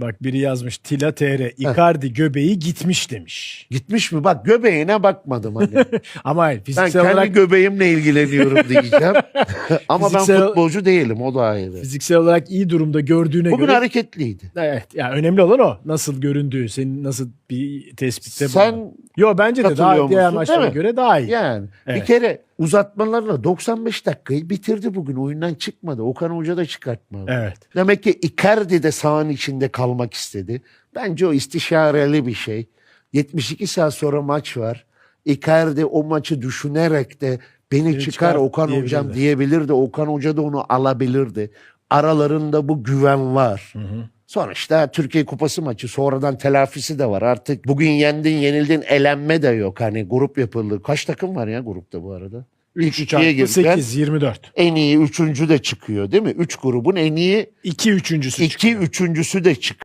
Bak biri yazmış Tila TR Icardi göbeği gitmiş demiş. Gitmiş mi? Bak göbeğine bakmadım hani. Ama hayır ben fiziksel kendi olarak göbeğimle ilgileniyorum diyeceğim. Ama ben Fiziksel- futbolcu değilim o da ayrı. fiziksel olarak iyi durumda gördüğüne Bugün göre hareketliydi. evet ya önemli olan o. Nasıl göründüğü, senin nasıl bir tespitte Sen bulunduğun. Yo bence de katılıyor daha diğer musun, maçlara değil mi? göre daha iyi. yani Evet. bir kere uzatmalarla 95 dakikayı bitirdi bugün. Oyundan çıkmadı. Okan Hoca da çıkartmadı. Evet. Demek ki Icardi de sahanın içinde kalmak istedi. Bence o istişareli bir şey. 72 saat sonra maç var. Icardi o maçı düşünerek de beni Beni çıkar çıkar Okan diyebilirdi. hocam diyebilirdi. Okan hoca da onu alabilirdi. Aralarında bu güven var. Sonuçta Türkiye Kupası maçı sonradan telafisi de var. Artık bugün yendin yenildin elenme de yok. Hani grup yapıldı. Kaç takım var ya grupta bu arada? İlk 3 ikiye çarpı girdiler. 8 24. En iyi üçüncü de çıkıyor değil mi? Üç grubun en iyi 2 üçüncüsü iki çıkıyor. üçüncüsü de çıkıyor.